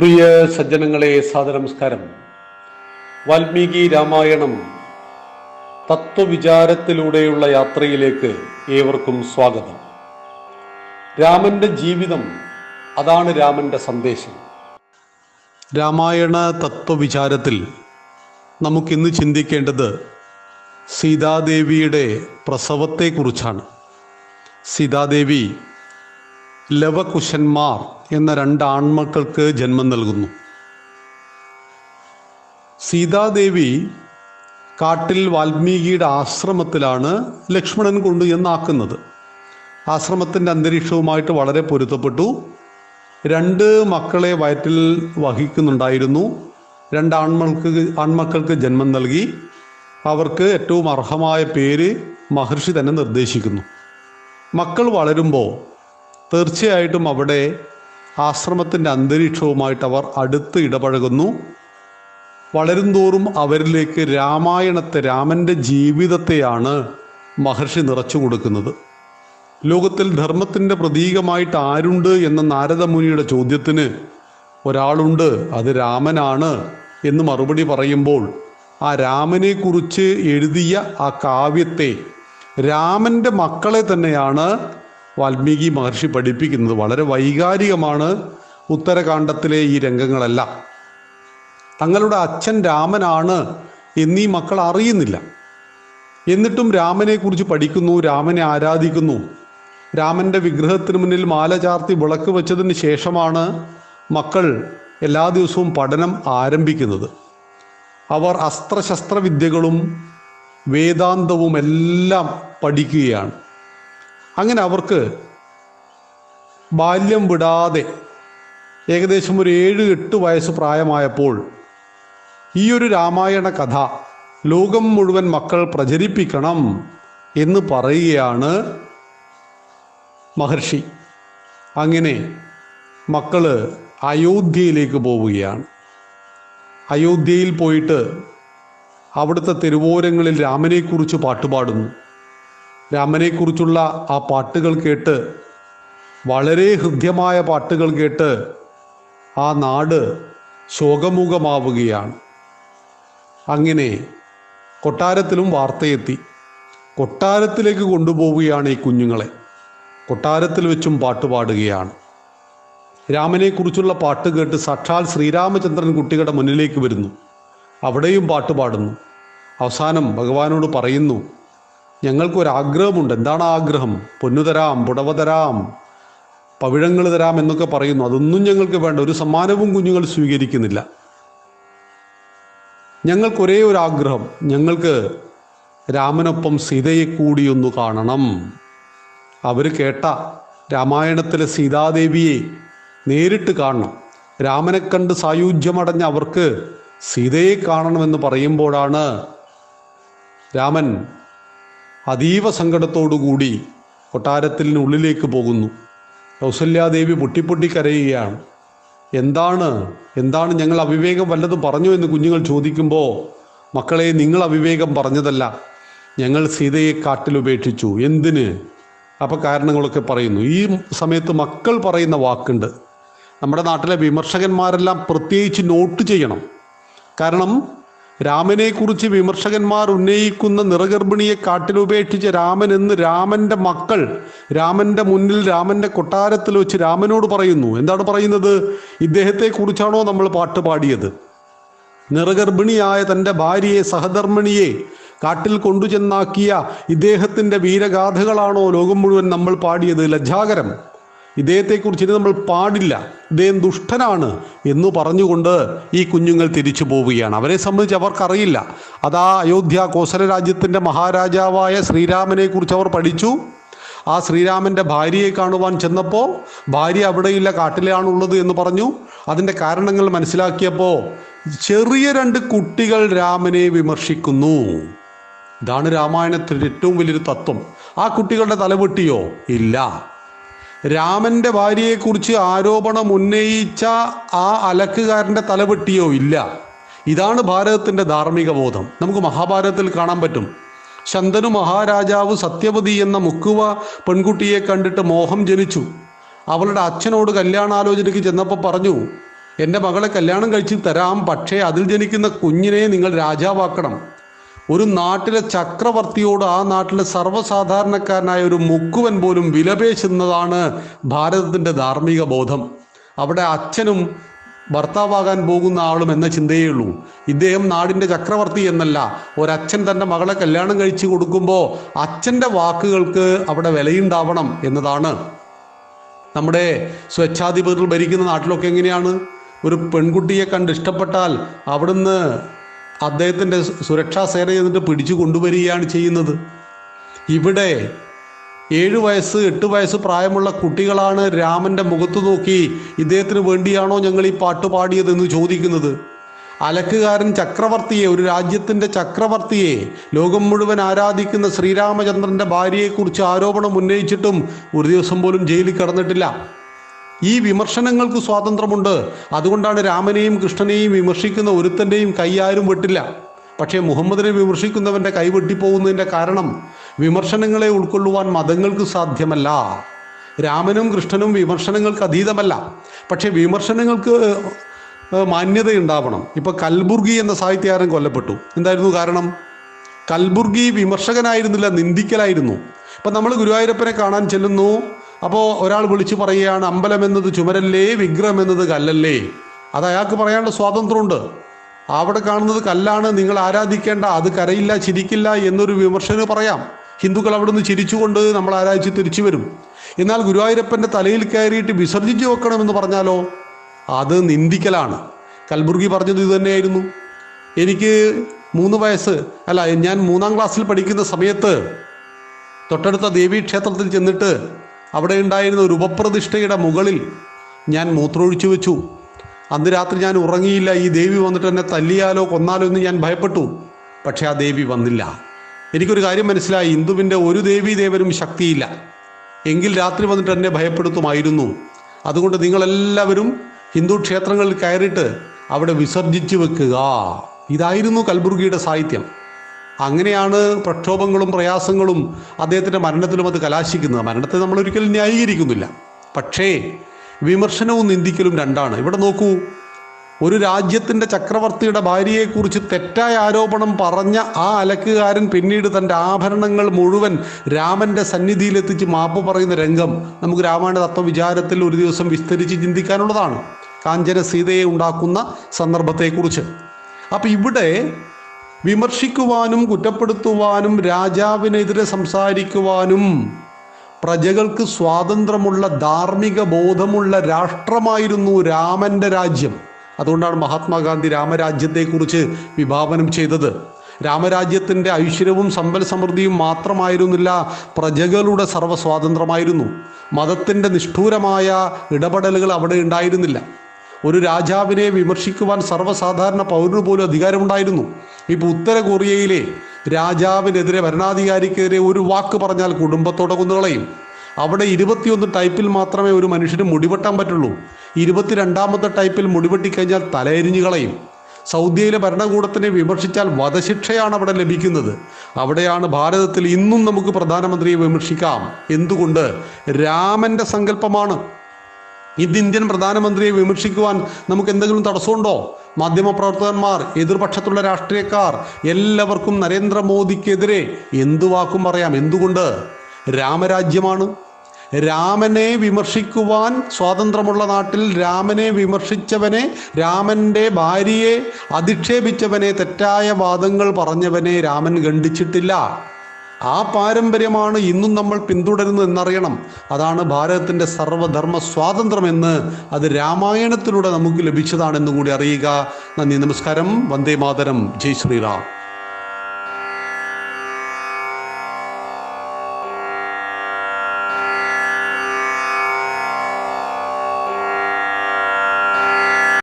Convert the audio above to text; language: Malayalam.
പ്രിയ സജ്ജനങ്ങളെ സാദനമസ്കാരം വാൽമീകി രാമായണം തത്വവിചാരത്തിലൂടെയുള്ള യാത്രയിലേക്ക് ഏവർക്കും സ്വാഗതം. രാമന്റെ ജീവിതം അതാണ് രാമന്റെ സന്ദേശം. രാമായണ തത്വവിചാരത്തിൽ നമുക്കിന്ന് ചിന്തിക്കേണ്ടത് സീതാദേവിയുടെ പ്രസവത്തെക്കുറിച്ചാണ്. സീതാദേവി ലവകുശന്മാർ എന്ന രണ്ട് ആൺമക്കൾക്ക് ജന്മം നൽകുന്നു. സീതാദേവി കാട്ടിൽ വാൽമീകിയുടെ ആശ്രമത്തിലാണ് ലക്ഷ്മണൻ കൊണ്ട് എന്നാക്കുന്നത്. ആശ്രമത്തിന്റെ അന്തരീക്ഷവുമായിട്ട് വളരെ പൊരുത്തപ്പെട്ടു. രണ്ട് മക്കളെ വയറ്റിൽ വഹിക്കുന്നുണ്ടായിരുന്നു. രണ്ട് ആൺമക്കൾക്ക് ആൺമക്കൾക്ക് ജന്മം നൽകി. അവർക്ക് ഏറ്റവും അർഹമായ പേര് മഹർഷി തന്നെ നിർദ്ദേശിക്കുന്നു. മക്കൾ വളരുമ്പോൾ തീർച്ചയായിട്ടും അവിടെ ആശ്രമത്തിന്റെ അന്തരീക്ഷവുമായിട്ട് അവർ അടുത്ത് ഇടപഴകുന്നു. വളരുംതോറും അവരിലേക്ക് രാമായണത്തെ രാമന്റെ ജീവിതത്തെയാണ് മഹർഷി നിറച്ചു കൊടുക്കുന്നത്. ലോകത്തിൽ ധർമ്മത്തിന്റെ പ്രതീകമായിട്ട് ആരുണ്ട് എന്ന നാരദമുനിയുടെ ചോദ്യത്തിന് ഒരാളുണ്ട് അത് രാമനാണ് എന്ന് മറുപടി പറയുമ്പോൾ ആ രാമനെക്കുറിച്ച് എഴുതിയ ആ കാവ്യത്തെ രാമന്റെ മക്കളെ തന്നെയാണ് വാൽമീകി മഹർഷി പഠിപ്പിക്കുന്നത് വളരെ വൈകാരികമാണ് ഉത്തരകാണ്ഡത്തിലെ ഈ രംഗങ്ങളെല്ലാം. തങ്ങളുടെ അച്ഛൻ രാമനാണ് എന്നീ മക്കൾ അറിയുന്നില്ല. എന്നിട്ടും രാമനെ കുറിച്ച് പഠിക്കുന്നു രാമനെ ആരാധിക്കുന്നു. രാമന്റെ വിഗ്രഹത്തിന് മുന്നിൽ മാല ചാർത്തി വിളക്ക് വെച്ചതിന് ശേഷമാണ് മക്കൾ എല്ലാ ദിവസവും പഠനം ആരംഭിക്കുന്നത്. അവർ അസ്ത്രശസ്ത്രവിദ്യകളും വേദാന്തവും എല്ലാം പഠിക്കുകയാണ്. അങ്ങനെ അവർക്ക് ബാല്യം വിടാതെ ഏകദേശം ഒരു ഏഴ് എട്ട് വയസ്സ് പ്രായമായപ്പോൾ ഈ ഒരു രാമായണ കഥ ലോകം മുഴുവൻ മക്കൾ പ്രചരിപ്പിക്കണം എന്ന് പറയുകയാണ് മഹർഷി. അങ്ങനെ മക്കൾ അയോധ്യയിലേക്ക് പോവുകയാണ്. അയോധ്യയിൽ പോയിട്ട് അവിടുത്തെ തെരുവോരങ്ങളിൽ രാമനെക്കുറിച്ച് പാട്ടുപാടുന്നു. രാമനെക്കുറിച്ചുള്ള ആ പാട്ടുകൾ കേട്ട് വളരെ ഹൃദ്യമായ പാട്ടുകൾ കേട്ട് ആ നാട് ശോകമുഖമാവുകയാണ്. അങ്ങനെ കൊട്ടാരത്തിലും വാർത്തയെത്തി. കൊട്ടാരത്തിലേക്ക് കൊണ്ടുപോവുകയാണ് ഈ കുഞ്ഞുങ്ങളെ. കൊട്ടാരത്തിൽ വെച്ചും പാട്ടുപാടുകയാണ് രാമനെക്കുറിച്ചുള്ള പാട്ട് കേട്ട് സാക്ഷാൽ ശ്രീരാമചന്ദ്രൻ കുട്ടികളുടെ മുന്നിലേക്ക് വരുന്നു. അവിടെയും പാട്ട് പാടുന്നു. അവസാനം ഭഗവാനോട് പറയുന്നു ഞങ്ങൾക്കൊരാഗ്രഹമുണ്ട്. എന്താണ് ആഗ്രഹം പൊന്നു തരാം പുടവ തരാം പവിഴങ്ങൾ തരാം എന്നൊക്കെ പറയുന്നു. അതൊന്നും ഞങ്ങൾക്ക് വേണ്ട. ഒരു സമ്മാനവും കുഞ്ഞുങ്ങൾ സ്വീകരിക്കുന്നില്ല. ഞങ്ങൾക്കൊരേ ഒരു ആഗ്രഹം ഞങ്ങൾക്ക് രാമനൊപ്പം സീതയെ കൂടി ഒന്ന് കാണണം. അവർ കേട്ട രാമായണത്തിലെ സീതാദേവിയെ നേരിട്ട് കാണണം. രാമനെ കണ്ട് സായുജ്യമടഞ്ഞ അവർക്ക് സീതയെ കാണണമെന്ന് പറയുമ്പോഴാണ് രാമൻ അതീവ സങ്കടത്തോടുകൂടി കൊട്ടാരത്തിനുള്ളിലേക്ക് പോകുന്നു. കൗസല്യാദേവി പൊട്ടിപ്പൊട്ടി കരയുകയാണ്. എന്താണ് എന്താണ് ഞങ്ങൾ അവിവേകം വല്ലതും പറഞ്ഞു എന്ന് കുഞ്ഞുങ്ങൾ ചോദിക്കുമ്പോൾ മക്കളെ നിങ്ങൾ അവിവേകം പറഞ്ഞതല്ല. ഞങ്ങൾ സീതയെ കാട്ടിലുപേക്ഷിച്ചു എന്തിന്? അപ്പോൾ കാരണങ്ങളൊക്കെ പറയുന്നു. ഈ സമയത്ത് മക്കൾ പറയുന്ന വാക്കുണ്ട്. നമ്മുടെ നാട്ടിലെ വിമർശകന്മാരെല്ലാം പ്രത്യേകിച്ച് നോട്ട് ചെയ്യണം. കാരണം രാമനെക്കുറിച്ച് വിമർശകന്മാർ ഉന്നയിക്കുന്ന നിറഗർഭിണിയെ കാട്ടിലുപേക്ഷിച്ച രാമൻ എന്ന് രാമന്റെ മക്കൾ രാമന്റെ മുന്നിൽ രാമന്റെ കൊട്ടാരത്തിൽ വെച്ച് രാമനോട് പറയുന്നു. എന്താണ് പറയുന്നത്? ഇദ്ദേഹത്തെ കുറിച്ചാണോ നമ്മൾ പാട്ട് പാടിയത്? നിറഗർഭിണിയായ തന്റെ ഭാര്യയെ സഹധർമ്മിണിയെ കാട്ടിൽ കൊണ്ടുചെന്നാക്കിയ ഇദ്ദേഹത്തിന്റെ വീരഗാഥകളാണോ ലോകം മുഴുവൻ നമ്മൾ പാടിയത്? ലജ്ജാകരം. ഇദ്ദേഹത്തെക്കുറിച്ച് ഇനി നമ്മൾ പാടില്ല. ഇദ്ദേഹം ദുഷ്ടനാണ് എന്ന് പറഞ്ഞുകൊണ്ട് ഈ കുഞ്ഞുങ്ങൾ തിരിച്ചു പോവുകയാണ്. അവരെ സംബന്ധിച്ച് അവർക്കറിയില്ല. അതാ അയോധ്യ കോസല രാജ്യത്തിന്റെ മഹാരാജാവായ ശ്രീരാമനെ കുറിച്ച് അവർ പഠിച്ചു. ആ ശ്രീരാമന്റെ ഭാര്യയെ കാണുവാൻ ചെന്നപ്പോൾ ഭാര്യ അവിടെയില്ല കാട്ടിലാണുള്ളത് എന്ന് പറഞ്ഞു. അതിന്റെ കാരണങ്ങൾ മനസ്സിലാക്കിയപ്പോൾ ചെറിയ രണ്ട് കുട്ടികൾ രാമനെ വിമർശിക്കുന്നു. ഇതാണ് രാമായണത്തിന്റെ ഏറ്റവും വലിയൊരു തത്വം. ആ കുട്ടികളുടെ തലവെട്ടിയോ? ഇല്ല. രാമന്റെ ഭാര്യയെക്കുറിച്ച് ആരോപണം ഉന്നയിച്ച ആ അലക്കുകാരന്റെ തലവെട്ടിയോ ഇല്ല. ഇതാണ് ഭാരതത്തിന്റെ ധാർമ്മിക ബോധം നമുക്ക് മഹാഭാരതത്തിൽ കാണാൻ പറ്റും. ശന്തനു മഹാരാജാവ് സത്യവതി എന്ന മുക്കുവ പെൺകുട്ടിയെ കണ്ടിട്ട് മോഹം ജനിച്ചു. അവളുടെ അച്ഛനോട് കല്യാണാലോചനയ്ക്ക് ചെന്നപ്പോൾ പറഞ്ഞു എന്റെ മകളെ കല്യാണം കഴിച്ച് തരാം പക്ഷേ അതിൽ ജനിക്കുന്ന കുഞ്ഞിനെ നിങ്ങൾ രാജാവാക്കണം. ഒരു നാട്ടിലെ ചക്രവർത്തിയോട് ആ നാട്ടിലെ സർവസാധാരണക്കാരനായ ഒരു മുക്കുവൻ പോലും വിലപേശുന്നതാണ് ഭാരതത്തിന്റെ ധാർമ്മിക ബോധം. അവിടെ അച്ഛനും ഭർത്താവാകാൻ പോകുന്ന ആളും എന്ന ചിന്തയേ ഉള്ളൂ. ഇദ്ദേഹം നാടിന്റെ ചക്രവർത്തി എന്നല്ല. ഒരച്ഛൻ തന്റെ മകളെ കല്യാണം കഴിച്ചു കൊടുക്കുമ്പോൾ അച്ഛന്റെ വാക്കുകൾക്ക് അവിടെ വിലയുണ്ടാവണം എന്നതാണ്. നമ്മുടെ സ്വച്ഛാധിപതികൾ ഭരിക്കുന്ന നാട്ടിലൊക്കെ എങ്ങനെയാണ്? ഒരു പെൺകുട്ടിയെ കണ്ട് ഇഷ്ടപ്പെട്ടാൽ അവിടുന്ന് അദ്ദേഹത്തിന്റെ സുരക്ഷാ സേന എന്നിട്ട് പിടിച്ചു കൊണ്ടുവരികയാണ് ചെയ്യുന്നത്. ഇവിടെ ഏഴ് വയസ്സ് എട്ട് വയസ്സ് പ്രായമുള്ള കുട്ടികളാണ് രാമന്റെ മുഖത്ത് നോക്കി ഇദ്ദേഹത്തിന് വേണ്ടിയാണോ ഞങ്ങൾ ഈ പാട്ട് പാടിയതെന്ന് ചോദിക്കുന്നത്. അലക്കുകാരൻ ചക്രവർത്തിയെ ഒരു രാജ്യത്തിന്റെ ചക്രവർത്തിയെ ലോകം മുഴുവൻ ആരാധിക്കുന്ന ശ്രീരാമചന്ദ്രന്റെ ഭാര്യയെക്കുറിച്ച് ആരോപണം ഉന്നയിച്ചിട്ടും ഒരു ദിവസം പോലും ജയിലിൽ കടന്നിട്ടില്ല. ഈ വിമർശനങ്ങൾക്ക് സ്വാതന്ത്ര്യമുണ്ട്. അതുകൊണ്ടാണ് രാമനെയും കൃഷ്ണനെയും വിമർശിക്കുന്ന ഒരുത്തന്റെയും കൈ ആരും വെട്ടില്ല. പക്ഷേ മുഹമ്മദിനെ വിമർശിക്കുന്നവന്റെ കൈ വെട്ടിപ്പോകുന്നതിന്റെ കാരണം വിമർശനങ്ങളെ ഉൾക്കൊള്ളുവാൻ മതങ്ങൾക്ക് സാധ്യമല്ല. രാമനും കൃഷ്ണനും വിമർശനങ്ങൾക്ക് അതീതമല്ല. പക്ഷേ വിമർശനങ്ങൾക്ക് മാന്യതയുണ്ടാവണം. ഇപ്പോൾ കൽബുർഗി എന്ന സാഹിത്യകാരൻ കൊല്ലപ്പെട്ടു. എന്തായിരുന്നു കാരണം? കൽബുർഗി വിമർശകനായിരുന്നില്ല നിന്ദിക്കലായിരുന്നു. ഇപ്പം നമ്മൾ ഗുരുവായൂരപ്പനെ കാണാൻ ചെല്ലുന്നു. അപ്പോൾ ഒരാൾ വിളിച്ചു പറയുകയാണ് അമ്പലം എന്നത് ചുമരല്ലേ വിഗ്രഹം എന്നത് കല്ലല്ലേ? അത് അയാൾക്ക് പറയാനുള്ള സ്വാതന്ത്ര്യമുണ്ട്. അവിടെ കാണുന്നത് കല്ലാണ് നിങ്ങൾ ആരാധിക്കേണ്ട അത് കരയില്ല ചിരിക്കില്ല എന്നൊരു വിമർശനം പറയാം. ഹിന്ദുക്കൾ അവിടുന്ന് ചിരിച്ചുകൊണ്ട് നമ്മൾ ആരാധിച്ച് തിരിച്ചു വരും. എന്നാൽ ഗുരുവായൂരപ്പന്റെ തലയിൽ കയറിയിട്ട് വിസർജിച്ച് വെക്കണമെന്ന് പറഞ്ഞാലോ? അത് നിന്ദിക്കലാണ്. കൽബുർഗി പറഞ്ഞത് ഇത് തന്നെയായിരുന്നു. എനിക്ക് മൂന്ന് വയസ്സ് അല്ല ഞാൻ മൂന്നാം ക്ലാസ്സിൽ പഠിക്കുന്ന സമയത്ത് തൊട്ടടുത്ത ദേവീക്ഷേത്രത്തിൽ ചെന്നിട്ട് അവിടെ ഉണ്ടായിരുന്ന ഒരു ഉപപ്രതിഷ്ഠയുടെ മുകളിൽ ഞാൻ മൂത്രമൊഴിച്ചു വെച്ചു. അന്ന് രാത്രി ഞാൻ ഉറങ്ങിയില്ല. ഈ ദേവി വന്നിട്ട് എന്നെ തല്ലിയാലോ കൊന്നാലോ എന്ന് ഞാൻ ഭയപ്പെട്ടു. പക്ഷെ ആ ദേവി വന്നില്ല. എനിക്കൊരു കാര്യം മനസ്സിലായി. ഹിന്ദുവിന്റെ ഒരു ദേവി ദേവനും ശക്തിയില്ല. എങ്കിൽ രാത്രി വന്നിട്ട് എന്നെ ഭയപ്പെടുത്തുമായിരുന്നു. അതുകൊണ്ട് നിങ്ങളെല്ലാവരും ഹിന്ദു ക്ഷേത്രങ്ങളിൽ കയറിയിട്ട് അവിടെ വിസർജിച്ചു വെക്കുക. ഇതായിരുന്നു കൽബുർഗിയുടെ സാഹിത്യം. അങ്ങനെയാണ് പ്രക്ഷോഭങ്ങളും പ്രയാസങ്ങളും അദ്ദേഹത്തിന്റെ മരണത്തിലും അത് കലാശിക്കുന്നത്. മരണത്തെ നമ്മൾ ഒരിക്കലും ന്യായീകരിക്കുന്നില്ല. പക്ഷേ വിമർശനവും നിന്ദിക്കലും രണ്ടാണ്. ഇവിടെ നോക്കൂ ഒരു രാജ്യത്തിന്റെ ചക്രവർത്തിയുടെ ഭാര്യയെക്കുറിച്ച് തെറ്റായ ആരോപണം പറഞ്ഞ ആ അലക്കുകാരൻ പിന്നീട് തന്റെ ആഭരണങ്ങൾ മുഴുവൻ രാമന്റെ സന്നിധിയിലെത്തിച്ച് മാപ്പ് പറയുന്ന രംഗം നമുക്ക് രാമായണ തത്വവിചാരത്തിൽ ഒരു ദിവസം വിസ്തരിച്ച് ചിന്തിക്കാനുള്ളതാണ്. കാഞ്ചന സീതയെ ഉണ്ടാക്കുന്ന സന്ദർഭത്തെക്കുറിച്ച്. അപ്പം ഇവിടെ വിമർശിക്കുവാനും കുറ്റപ്പെടുത്തുവാനും രാജാവിനെതിരെ സംസാരിക്കുവാനും പ്രജകൾക്ക് സ്വാതന്ത്ര്യമുള്ള ധാർമ്മിക ബോധമുള്ള രാഷ്ട്രമായിരുന്നു രാമന്റെ രാജ്യം. അതുകൊണ്ടാണ് മഹാത്മാഗാന്ധി രാമരാജ്യത്തെക്കുറിച്ച് വിഭാവനം ചെയ്തത്. രാമരാജ്യത്തിന്റെ ഐശ്വര്യവും സമ്പൽ സമൃദ്ധിയും മാത്രമായിരുന്നില്ല പ്രജകളുടെ സർവസ്വാതന്ത്ര്യമായിരുന്നു. മതത്തിന്റെ നിഷ്ഠൂരമായ ഇടപെടലുകൾ അവിടെ ഉണ്ടായിരുന്നില്ല. ഒരു രാജാവിനെ വിമർശിക്കുവാൻ സർവസാധാരണ പൗരന് പോലും അധികാരമുണ്ടായിരുന്നു. ഇപ്പോൾ ഉത്തര കൊറിയയിലെ രാജാവിനെതിരെ ഭരണാധികാരിക്കെതിരെ ഒരു വാക്ക് പറഞ്ഞാൽ കുടുംബത്തോടെ കുന്നുകളയും അവിടെ ഇരുപത്തിയൊന്ന് ടൈപ്പിൽ മാത്രമേ ഒരു മനുഷ്യന് മുടിവെട്ടാൻ പറ്റുള്ളൂ. ഇരുപത്തിരണ്ടാമത്തെ ടൈപ്പിൽ മുടിവെട്ടിക്കഴിഞ്ഞാൽ തലയെരിഞ്ഞു കളയും. സൗദിയിലെ ഭരണകൂടത്തിനെ വിമർശിച്ചാൽ വധശിക്ഷയാണ് അവിടെ ലഭിക്കുന്നത്. അവിടെയാണ് ഭാരതത്തിൽ ഇന്നും നമുക്ക് പ്രധാനമന്ത്രിയെ വിമർശിക്കാം. എന്തുകൊണ്ട്? രാമന്റെ സങ്കല്പമാണ്. ഇന്ന് ഇന്ത്യൻ പ്രധാനമന്ത്രിയെ വിമർശിക്കുവാൻ നമുക്ക് എന്തെങ്കിലും തടസ്സമുണ്ടോ? മാധ്യമപ്രവർത്തകന്മാർ എതിർപക്ഷത്തുള്ള രാഷ്ട്രീയക്കാർ എല്ലാവർക്കും നരേന്ദ്രമോദിക്കെതിരെ എന്തു വാക്കും പറയാം? എന്തുകൊണ്ട്? രാമരാജ്യമാണ്. രാമനെ വിമർശിക്കുവാൻ സ്വാതന്ത്ര്യമുള്ള നാട്ടിൽ രാമനെ വിമർശിച്ചവനെ രാമന്റെ ഭാര്യയെ അധിക്ഷേപിച്ചവനെ തെറ്റായ വാദങ്ങൾ പറഞ്ഞവനെ രാമൻ ഖണ്ഡിച്ചിട്ടില്ല. ആ പാരമ്പര്യമാണ് ഇന്നും നമ്മൾ പിന്തുടരുന്നത് എന്നറിയണം. അതാണ് ഭാരതത്തിന്റെ സർവധർമ്മ സ്വാതന്ത്ര്യമെന്ന് അത് രാമായണത്തിലൂടെ നമുക്ക് ലഭിച്ചതാണെന്നും കൂടി അറിയുക. നന്ദി നമസ്കാരം. വന്ദേ മാതരം. ജയ് ശ്രീറാം.